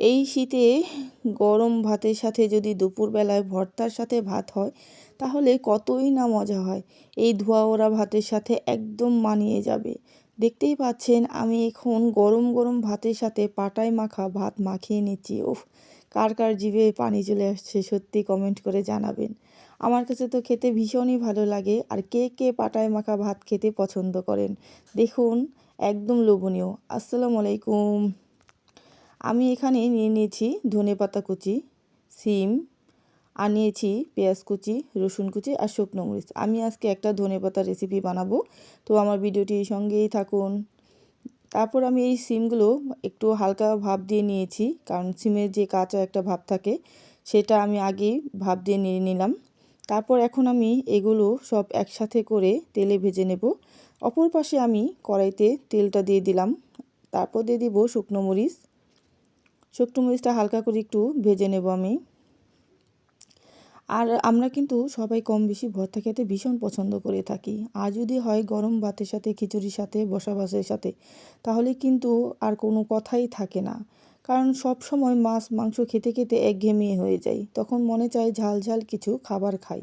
এই শীতে গরম ভাতের সাথে যদি দুপুরবেলায় ভর্তার সাথে ভাত হয়, তাহলে কতই না মজা হয়। এই ধোয়া ওরা ভাতের সাথে একদম মানিয়ে যাবে। দেখতেই পাচ্ছেন, আমি এখন গরম গরম ভাতের সাথে পাটায় মাখা ভাত মাখিয়ে নিচ্ছি। উফ, কার কার জিভে পানি চলে আসছে সত্যি কমেন্ট করে জানাবেন। আমার কাছে তো খেতে ভীষণই ভালো লাগে, আর কে কে পাটায় মাখা ভাত খেতে পছন্দ করেন, দেখুন, একদম লোভনীয়। আসসালামু আলাইকুম। আমি এখানে নিয়ে নিয়েছি ধনে পাতা কুচি, সিম, আর নিয়েছি পেঁয়াজ কুচি, রসুন কুচি আর শুকনো মরিচ। আমি আজকে একটা ধনে পাতা রেসিপি বানাবো, তো আমার ভিডিওটির সঙ্গেই থাকুন। তারপর আমি এই সিমগুলো একটু হালকা ভাপ দিয়ে নিয়েছি, কারণ সিমের যে কাঁচা একটা ভাব থাকে, সেটা আমি আগেই ভাপ দিয়ে নিয়ে নিলাম। তারপর এখন আমি এগুলো সব একসাথে করে তেলে ভেজে নেব। অপর পাশে আমি কড়াইতে তেলটা দিয়ে দিলাম। তারপর দিয়ে দিব শুকনো মরিচ শুকনো মরিচটা হালকা করে একটু ভেজে নেব আমি। আর আমরা কিন্তু সবাই কম বেশি ভর্তা খেতে ভীষণ পছন্দ করে থাকি। আর যদি হয় গরম ভাতের সাথে, খিচুড়ির সাথে, বসা সাথে, তাহলে কিন্তু আর কোনো কথাই থাকে না। কারণ সব সময় মাছ, মাংস খেতে খেতে একঘেয়েমি হয়ে যায় তখন মনে চায় ঝাল ঝাল কিছু খাবার খাই।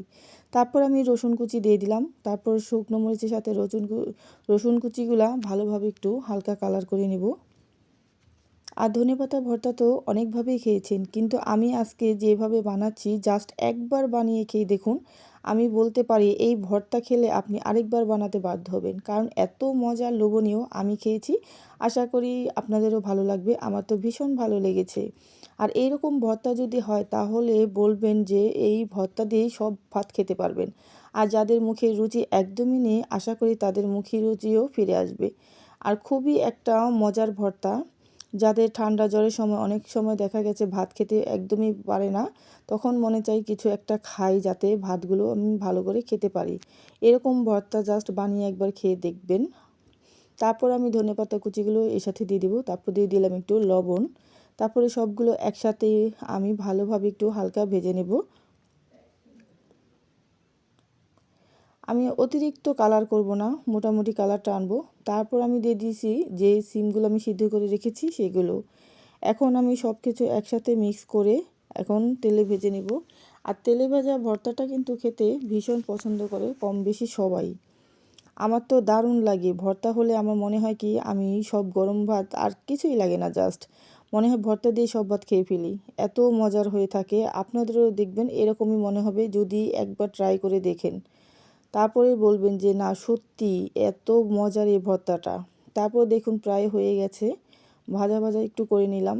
তারপর আমি রসুন কুচি দিয়ে দিলাম। তারপর শুকনো মরিচের সাথে রসুন রসুন কুচিগুলা ভালোভাবে একটু হালকা কালার করে নেব। আর ধনে পাতা ভর্তা তো অনেকভাবেই খেয়েছেন। কিন্তু আমি আজকে যেভাবে বানাচ্ছি জাস্ট একবার বানিয়ে খেয়ে দেখুন, আমি বলতে পারি এই ভর্তা খেলে আপনি আরেকবার বানাতে বাধ্য হবেন। কারণ এত মজার লোভনীয় আমি খেয়েছি, আশা করি আপনাদেরও ভালো লাগবে, আমার তো ভীষণ ভালো লেগেছে। আর এইরকম ভর্তা যদি হয়, তাহলে বলবেন যে এই ভর্তা দিয়েই সব ভাত খেতে পারবেন। আর যাদের মুখে রুচি একদমই নেই, আশা করি তাদের মুখে রুচিও ফিরে আসবে। আর খুবই একটা মজার ভর্তা যাদের ঠান্ডা জ্বরের সময় অনেক সময় দেখা গেছে ভাত খেতে একদমই পারে না, তখন মনে চাই কিছু একটা খাই যাতে ভাতগুলো আমি ভালো করে খেতে পারি। এরকম ভর্তা জাস্ট বানিয়ে একবার খেয়ে দেখবেন। তারপর আমি ধনে পাতা কুচিগুলো এর সাথে দিয়ে দেবো, তারপর দিয়ে দিলাম একটু লবণ। তারপরে সবগুলো একসাথে আমি ভালোভাবে একটু হালকা ভেজে নেব। আমি অতিরিক্ত কালার করব না, মোটামুটি কালারটা আনব। তারপর আমি দিয়ে দিয়েছি যে সিমগুলো আমি সিদ্ধ করে রেখেছি সেগুলো। এখন আমি সব কিছু একসাথে মিক্স করে এখন তেলে ভেজে নেব। আর তেলে ভাজা ভর্তাটা কিন্তু খেতে ভীষণ পছন্দ করে, কম বেশি সবাই। আমার তো দারুণ লাগে, ভর্তা হলে আমার মনে হয় কি আমি সব গরম ভাত আর কিছুই লাগে না জাস্ট মনে হয় ভর্তা দিয়ে সব ভাত খেয়ে ফেলি। এত মজার হয়ে থাকে, আপনাদেরও দেখবেন এরকমই মনে হবে যদি একবার ট্রাই করে দেখেন। তারপরে বলবেন যে, না, সত্যি এত মজার এই ভর্তাটা। তারপর দেখুন প্রায় হয়ে গেছে। ভাজা ভাজা একটু করে নিলাম।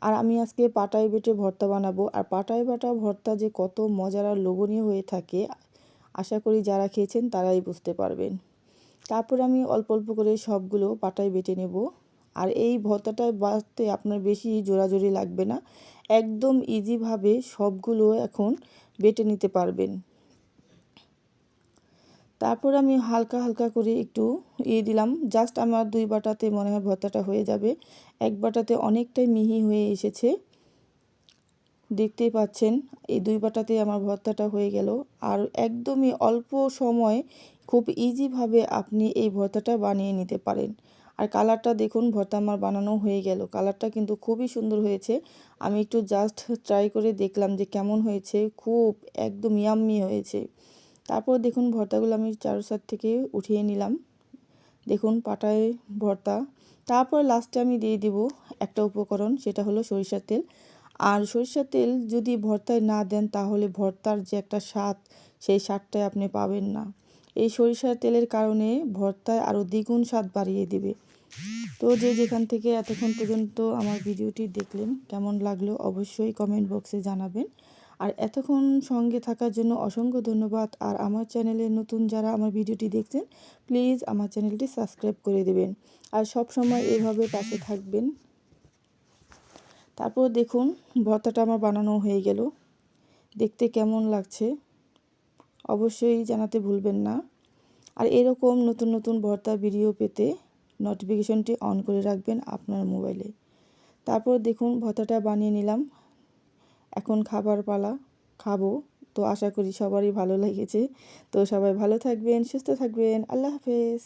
আর আমি আজকে পাটায় বেটে ভর্তা বানাবো। আর পাটায় বাটা ভর্তা যে কত মজার আর লোভনীয় হয়ে থাকে, আশা করি যারা খেয়েছেন তারাই বুঝতে পারবেন। তারপর আমি অল্প অল্প করে সবগুলো পাটায় বেটে নেব। আর এই ভর্তাটায় বাঁচতে আপনার বেশি জোরাজোরি লাগবে না। একদম ইজিভাবে সবগুলো এখন বেটে নিতে পারবেন। তারপর আমি হালকা হালকা করে একটু ইয়ে দিলাম। জাস্ট আমার দুই বাটাতে মনে হয় ভর্তাটা হয়ে যাবে। এক বাটাতে অনেকটাই মিহি হয়ে এসেছে। দেখতেই পাচ্ছেন, এই দুই বাটাতে আমার ভর্তাটা হয়ে গেল। আর একদমই অল্প সময় খুব ইজিভাবে আপনি এই ভর্তাটা বানিয়ে নিতে পারেন। আর কালারটা দেখুন, ভর্তা আমার বানানো হয়ে গেল। কালারটা কিন্তু খুবই সুন্দর হয়েছে। আমি একটু জাস্ট ট্রাই করে দেখলাম যে কেমন হয়েছে। খুব একদম ইয়াম্মি হয়েছে। তারপর দেখুন ভর্তাগুলো আমি চারো সাইড থেকে উঠিয়ে নিলাম। দেখুন পাটায় ভর্তা। তারপর লাস্টে আমি দিয়ে দিব একটা উপকরণ, সেটা হলো সরিষার তেল। আর সরিষার তেল যদি ভর্তায় না দেন, তাহলে ভর্তার যে একটা স্বাদ, সেই স্বাদটাই আপনি পাবেন না। এই সরিষার তেলের কারণে ভর্তায় আরও দ্বিগুণ স্বাদ বাড়িয়ে দিবে। তো যে যেখান থেকে এতক্ষণ পর্যন্ত আমার ভিডিওটি দেখলেন, কেমন লাগল অবশ্যই কমেন্ট বক্সে জানাবেন। আর এতক্ষণ সঙ্গে থাকার জন্য অসংখ্য ধন্যবাদ। আর আমার চ্যানেলে নতুন যারা আমার ভিডিওটি দেখছেন, প্লিজ আমার চ্যানেলটি সাবস্ক্রাইব করে দেবেন। আর সব সময় এভাবে পাশে থাকবেন। তারপর দেখুন, ভর্তাটা আমার বানানো হয়ে গেল। দেখতে কেমন লাগছে? অবশ্যই জানাতে ভুলবেন না। আর এরকম নতুন নতুন ভর্তা ভিডিও পেতে নোটিফিকেশনটি অন করে রাখবেন আপনার মোবাইলে। তারপর দেখুন, ভর্তাটা বানিয়ে নিলাম। এখন খাবার পালা, খাব। তো আশা করি সবারই ভালো লেগেছে। তো সবাই ভালো থাকবেন, সুস্থ থাকবেন। আল্লাহ হাফেজ।